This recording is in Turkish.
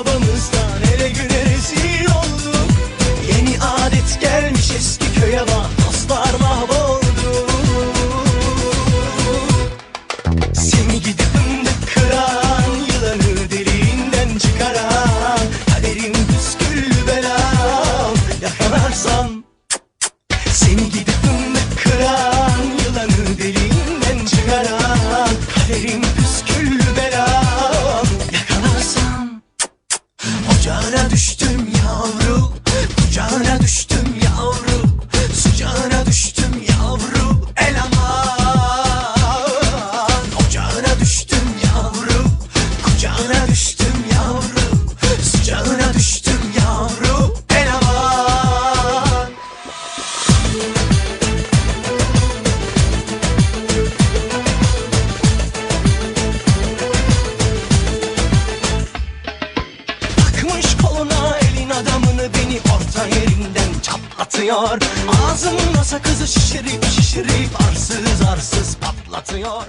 babamızdan ele güne rezil olduk. Yeni adet gelmiş eski köye bak dostlar mahvoldu. Seni gidip fındık kıran Yılanı deliğinden çıkaran Kaderim püsküllü belam Yakalarsam Seni gidip Ocağına düştüm yavru. Kucağına düştüm yavru. Sıcağına düştüm yavru. Eleman Ocağına düştüm yavru. Kucağına düştüm yavru. Sıcağına düştüm yavru. Eleman Takmış çatlatıyor Ağzımda sakızı şişirip şişirip arsız arsız patlatıyor